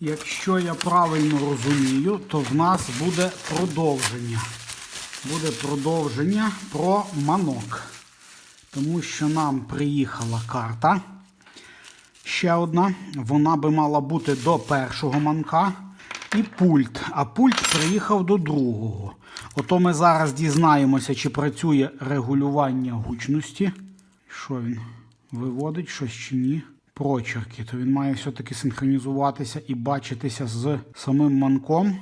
Якщо я правильно розумію, то в нас буде продовження. Буде продовження про манок. Тому що нам приїхала карта. Ще одна. Вона би мала бути до першого манка. І пульт. А пульт приїхав до другого. Ото ми зараз дізнаємося, чи працює регулювання гучності. Що він виводить щось чи ні? Прочерки. То він має все-таки синхронізуватися і бачитися з самим манком.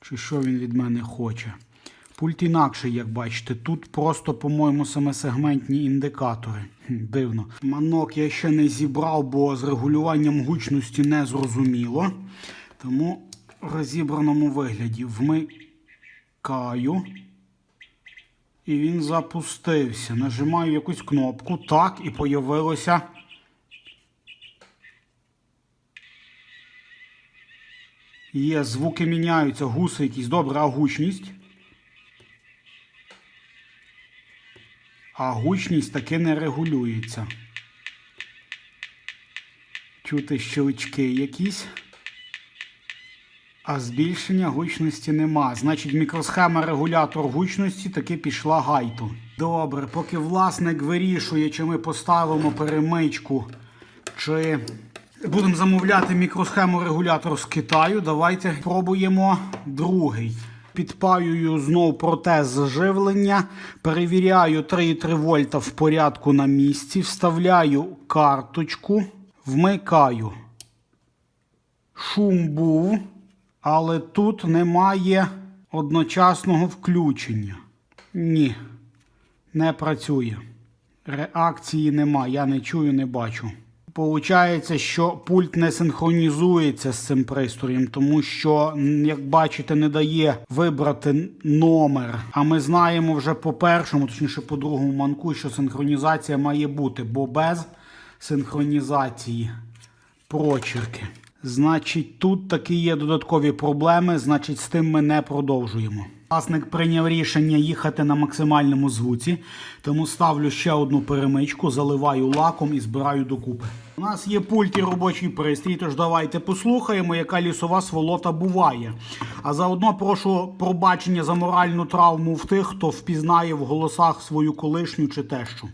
Чи що він від мене хоче? Пульт інакший, як бачите. Тут просто, по-моєму, семисегментні індикатори. Дивно. Манок я ще не зібрав, бо з регулюванням гучності не зрозуміло. Тому в розібраному вигляді вмикаю. І він запустився. Нажимаю якусь кнопку. Так, і появилося. Є, звуки міняються, гуси якісь. Добре, а гучність? А гучність таки не регулюється. Чути щелчки якісь. А збільшення гучності нема. Значить, мікросхема регулятор гучності таки пішла гайту. Добре, поки власник вирішує, чи ми поставимо перемичку, чи будемо замовляти мікросхему регулятор з Китаю, давайте пробуємо другий. Підпаюю знов протез живлення, перевіряю 3,3 вольта в порядку на місці, вставляю карточку, вмикаю. Шум був, але тут немає одночасного включення. Ні, не працює. Реакції нема, я не чую, не бачу. Получається, що пульт не синхронізується з цим пристроєм, тому що, як бачите, не дає вибрати номер. А ми знаємо вже по першому, точніше по другому манку, що синхронізація має бути, бо без синхронізації прочерки. Значить, тут такі є додаткові проблеми, значить, з тим ми не продовжуємо. Власник прийняв рішення їхати на максимальному звуці, тому ставлю ще одну перемичку, заливаю лаком і збираю докупи. У нас є пульт і робочий пристрій, тож давайте послухаємо, яка лісова сволота буває. А заодно прошу пробачення за моральну травму в тих, хто впізнає в голосах свою колишню чи тещу.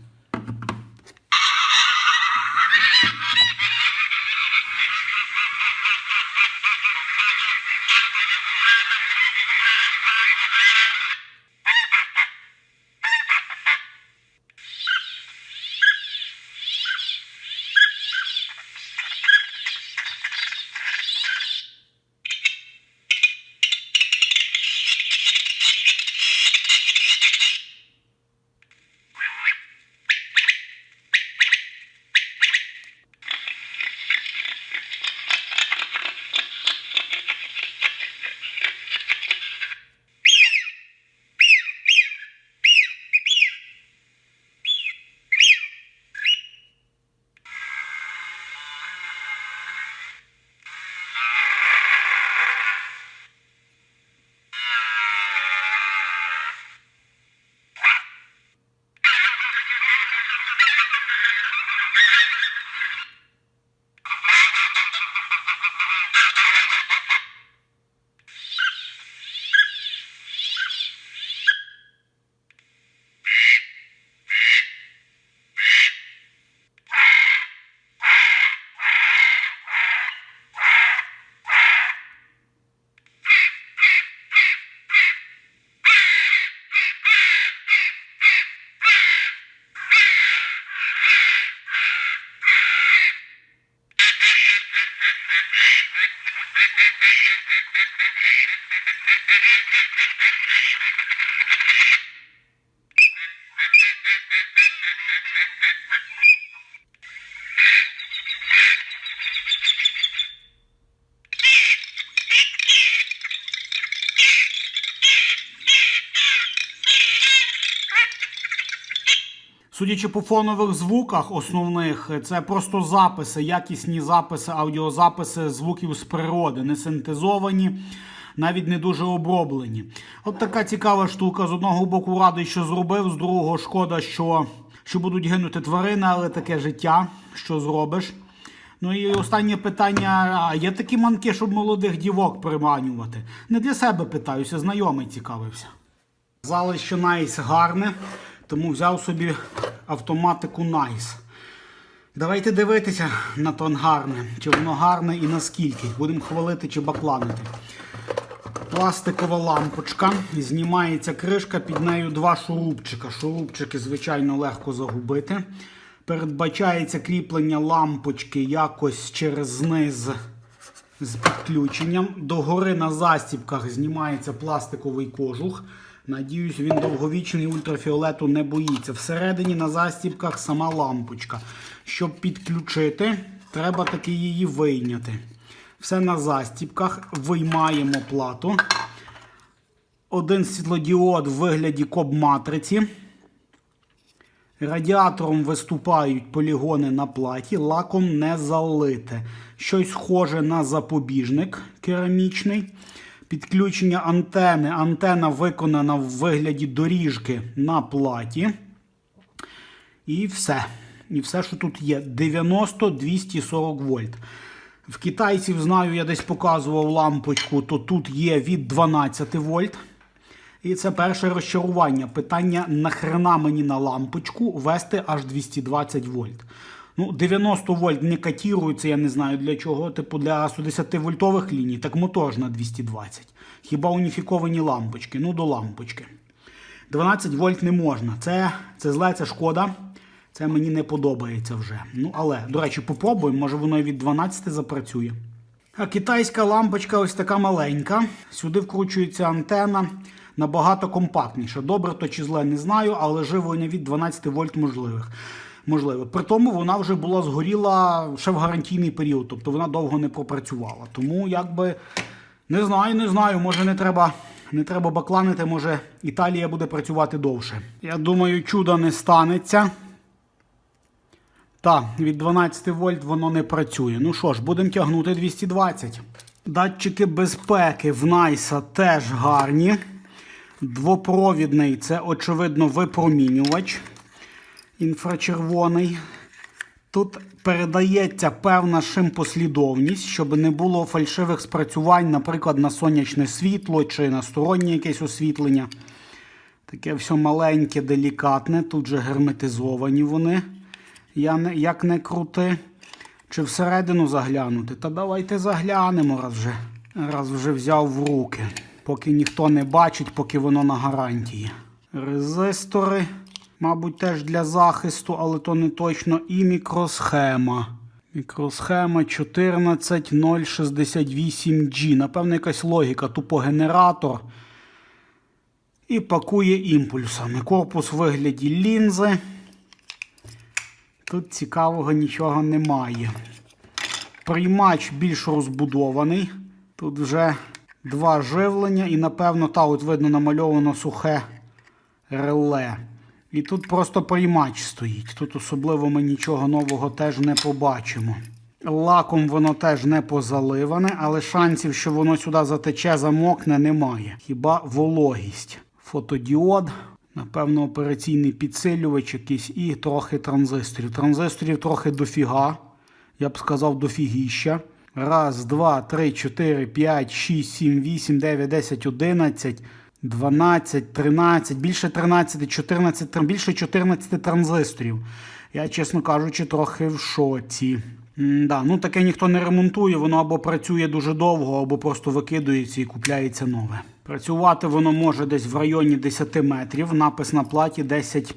Судячи по фонових звуках основних, це просто записи, якісні записи, аудіозаписи звуків з природи, не синтезовані, навіть не дуже оброблені. От така цікава штука. З одного боку радий, що зробив, з другого шкода, що, що будуть гинути тварини, але таке життя, що зробиш. Ну і останнє питання: є такі манки, щоб молодих дівок приманювати? Не для себе питаюся, знайомий цікавився. Казали, що Найс гарне, тому взяв собі автоматику Найс. Давайте дивитися на то гарне, чи воно гарне і наскільки. Будемо хвалити чи бакланити. Пластикова лампочка. Знімається кришка, під нею два шурупчика. Шурупчики, звичайно, легко загубити. Передбачається кріплення лампочки якось через низ з підключенням. Догори на застібках знімається пластиковий кожух. Надіюсь, він довговічний ультрафіолету не боїться. Всередині на застібках сама лампочка. Щоб підключити, треба таки її вийняти. Все на застібках. Виймаємо плату. Один світлодіод в вигляді коб-матриці. Радіатором виступають полігони на платі, лаком не залите. Щось схоже на запобіжник керамічний. Підключення антени. Антена виконана в вигляді доріжки на платі. І все. І все, що тут є. 90-240 вольт. В китайців знаю, я десь показував лампочку, то тут є від 12 вольт. І це перше розчарування. Питання, нахрена мені на лампочку вести аж 220 вольт. Ну, 90 вольт не катірується, я не знаю для чого. Типу для 110 вольтових ліній, так мотор на 220. Хіба уніфіковані лампочки? Ну, до лампочки. 12 вольт не можна. Це, це зле, це шкода. Це мені не подобається вже. Ну, але, до речі, попробуємо, може воно і від 12 запрацює. А китайська лампочка ось така маленька. Сюди вкручується антена набагато компактніша. Добре то чи зле не знаю, але живлення від 12 вольт можливих. Можливо. При тому вона вже була згоріла ще в гарантійний період, тобто вона довго не пропрацювала. Тому якби не знаю, не знаю, може не треба. Не треба бакланити, може Італія буде працювати довше. Я думаю, чуда не станеться. Так, від 12 вольт воно не працює. Ну що ж, будемо тягнути 220. Датчики безпеки в Найса теж гарні. Двопровідний це, очевидно, випромінювач інфрачервоний. Тут передається певна шим-послідовність, щоб не було фальшивих спрацювань, наприклад, на сонячне світло чи на стороннє якесь освітлення. Таке все маленьке, делікатне. Тут же герметизовані вони. Я не, як не крути. Чи всередину заглянути? Та давайте заглянемо, раз вже, раз вже взяв в руки. Поки ніхто не бачить, поки воно на гарантії. Резистори, мабуть, теж для захисту, але то не точно. І мікросхема. Мікросхема 14068G. Напевно, якась логіка, тупо генератор. І пакує імпульсами. Корпус в вигляді лінзи. Тут цікавого нічого немає. Приймач більш розбудований. Тут вже два живлення, і, напевно, та от видно намальовано сухе реле. І тут просто приймач стоїть. Тут особливо ми нічого нового теж не побачимо. Лаком воно теж не позаливане, але шансів, що воно сюди затече, замокне, немає. Хіба вологість. Фотодіод. Напевно, операційний підсилювач якийсь і трохи транзисторів. Транзисторів трохи дофіга. Я б сказав, дофігіща. Раз, два, три, чотири, п'ять, шість, сім, вісім, дев'ять, десять, одинадцять, дванадцять, тринадцять, більше 13, 14, більше 14 транзисторів. Я, чесно кажучи, трохи в шоці. М-да, ну таке ніхто не ремонтує, воно або працює дуже довго, або просто викидується і купляється нове. Працювати воно може десь в районі 10 метрів, напис на платі 10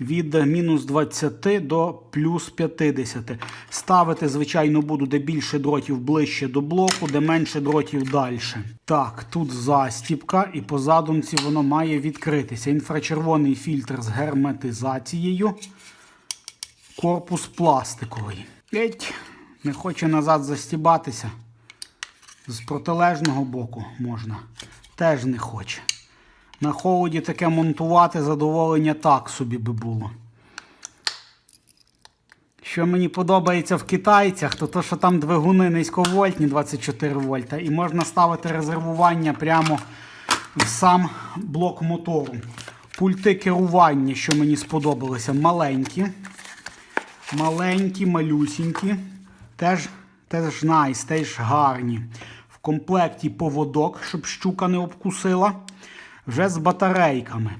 від мінус 20 до плюс 50. Ставити, звичайно, буду де більше дротів ближче до блоку, де менше дротів далі. Так, тут застіпка, і по задумці воно має відкритися. Інфрачервоний фільтр з герметизацією. Корпус пластиковий. Геть, не хоче назад застібатися. З протилежного боку можна. Теж не хоче. На холоді таке монтувати задоволення так собі би було. Що мені подобається в китайцях, то то, що там двигуни низьковольтні 24 вольта, і можна ставити резервування прямо в сам блок мотору. Пульти керування, що мені сподобалися, маленькі. Маленькі, малюсінькі. Теж, теж найс, теж гарні. Комплекті поводок, щоб щука не обкусила. Вже з батарейками.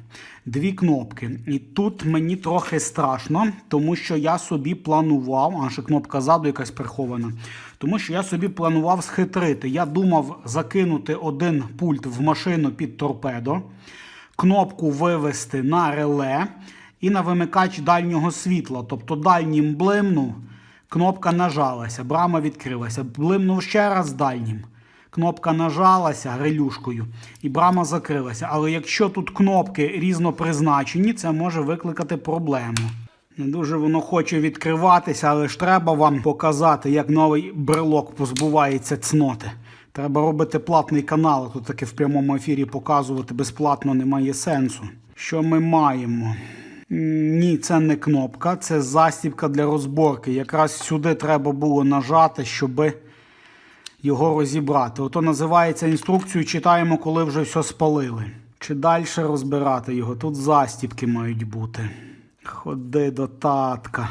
Дві кнопки. І тут мені трохи страшно, тому що я собі планував, а ще кнопка ззаду якась прихована. Тому що я собі планував схитрити. Я думав закинути один пульт в машину під торпедо, кнопку вивести на реле і на вимикач дальнього світла. Тобто дальнім блимнув, кнопка нажалася, брама відкрилася. Блимнув ще раз дальнім. Кнопка нажалася релюшкою і брама закрилася. Але якщо тут кнопки різнопризначені, це може викликати проблему. Не дуже воно хоче відкриватися, але ж треба вам показати, як новий брелок позбувається цноти. Треба робити платний канал, тут таки в прямому ефірі показувати безплатно немає сенсу. Що ми маємо? Ні, це не кнопка, це застібка для розборки. Якраз сюди треба було нажати, щоби його розібрати. Ото називається інструкцію читаємо, коли вже все спалили. Чи далі розбирати його? Тут застібки мають бути. Ходи до татка.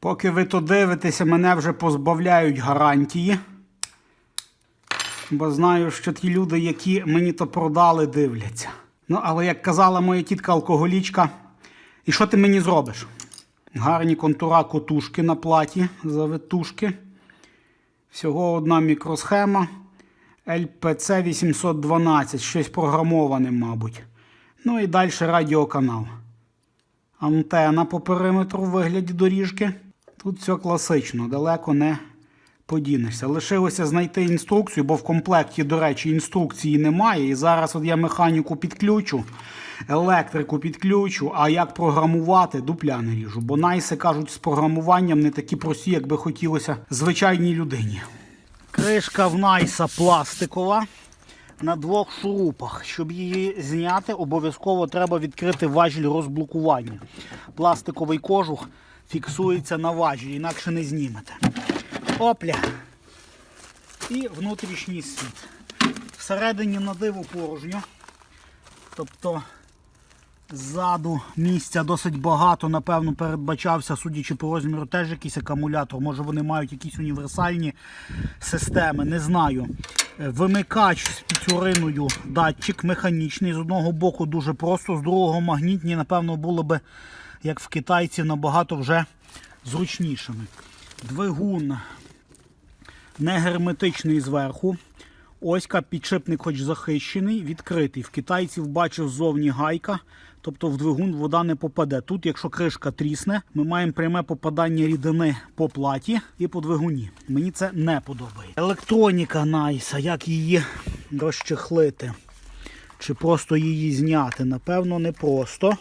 Поки ви то дивитеся, мене вже позбавляють гарантії. Бо знаю, що ті люди, які мені то продали, дивляться. Ну, але як казала моя тітка алкоголічка, і що ти мені зробиш? Гарні контура котушки на платі, завитушки. Всього одна мікросхема LPC 812, щось програмоване, мабуть. Ну і далі радіоканал. Антена по периметру в вигляді доріжки. Тут все класично, далеко не подінешся. Лишилося знайти інструкцію, бо в комплекті, до речі, інструкції немає. І зараз от я механіку підключу, електрику підключу, а як програмувати, дупля не ріжу. Бо найси кажуть, з програмуванням не такі прості, як би хотілося звичайній людині. Кришка в найса пластикова на двох шурупах. Щоб її зняти, обов'язково треба відкрити важіль розблокування. Пластиковий кожух фіксується на важілі, інакше не знімете. Опля. І внутрішній світ. Всередині на диво порожньо. Тобто ззаду місця досить багато, напевно, передбачався, судячи по розміру, теж якийсь акумулятор. Може вони мають якісь універсальні системи, не знаю. Вимикач з піцюриною, датчик механічний. З одного боку дуже просто, з другого магнітні, напевно, було би, як в китайців, набагато вже зручнішими. Двигун не герметичний зверху. Оська підшипник хоч захищений, відкритий. В китайців бачив ззовні гайка, тобто в двигун вода не попаде. Тут, якщо кришка трісне, ми маємо пряме попадання рідини по платі і по двигуні. Мені це не подобається. Електроніка найса, як її розчехлити? Чи просто її зняти? Напевно, не просто.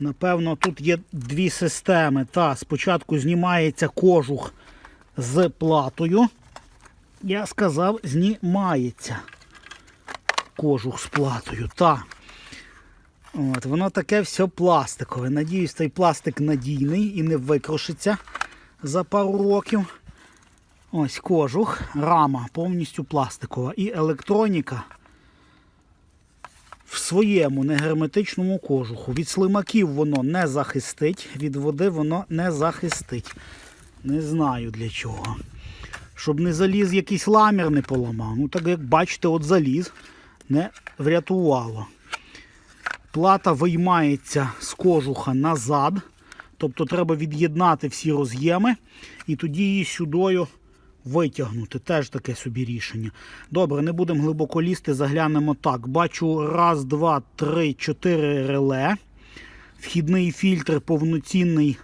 Напевно, тут є дві системи. Та спочатку знімається кожух з платою. Я сказав, знімається кожух з платою. Та. От, воно таке все пластикове. Надіюсь, той пластик надійний і не викрушиться за пару років. Ось кожух, рама повністю пластикова. І електроніка в своєму негерметичному кожуху. Від слимаків воно не захистить, від води воно не захистить. Не знаю для чого. Щоб не заліз якийсь ламір не поламав. Ну так як бачите, от заліз не врятувало. Плата виймається з кожуха назад. Тобто треба від'єднати всі роз'єми і тоді її сюдою витягнути. Теж таке собі рішення. Добре, не будемо глибоко лізти, заглянемо так. Бачу раз, два, три, чотири реле. Вхідний фільтр повноцінний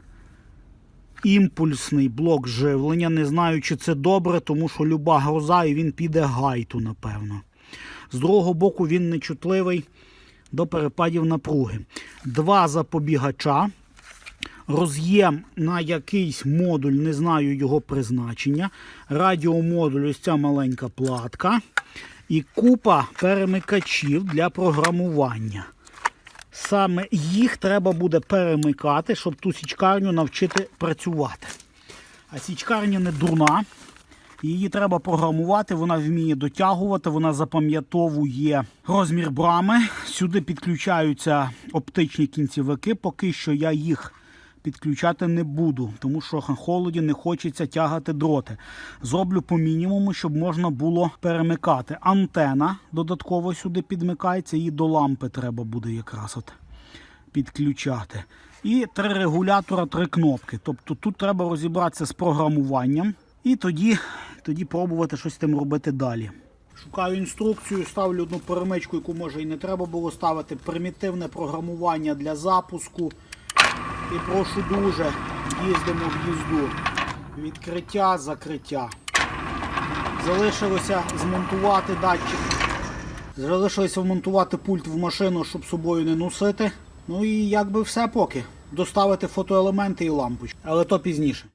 імпульсний блок живлення. Не знаю, чи це добре, тому що люба гроза і він піде гайту, напевно. З другого боку, він нечутливий до перепадів напруги. Два запобігача. Роз'єм на якийсь модуль, не знаю його призначення. Радіомодуль, ось ця маленька платка. І купа перемикачів для програмування. Саме їх треба буде перемикати, щоб ту січкарню навчити працювати. А січкарня не дурна. Її треба програмувати, вона вміє дотягувати, вона запам'ятовує розмір брами. Сюди підключаються оптичні кінцівики. Поки що я їх підключати не буду, тому що холоді не хочеться тягати дроти. Зроблю по мінімуму, щоб можна було перемикати. Антена додатково сюди підмикається, і до лампи треба буде якраз от підключати. І три регулятора, три кнопки. Тобто тут треба розібратися з програмуванням і тоді, тоді пробувати щось з тим робити далі. Шукаю інструкцію, ставлю одну перемичку, яку може і не треба було ставити. Примітивне програмування для запуску. І прошу дуже, їздимо в їзду. Відкриття, закриття. Залишилося змонтувати датчик. Залишилося вмонтувати пульт в машину, щоб собою не носити. Ну і якби все поки. Доставити фотоелементи і лампочку. Але то пізніше.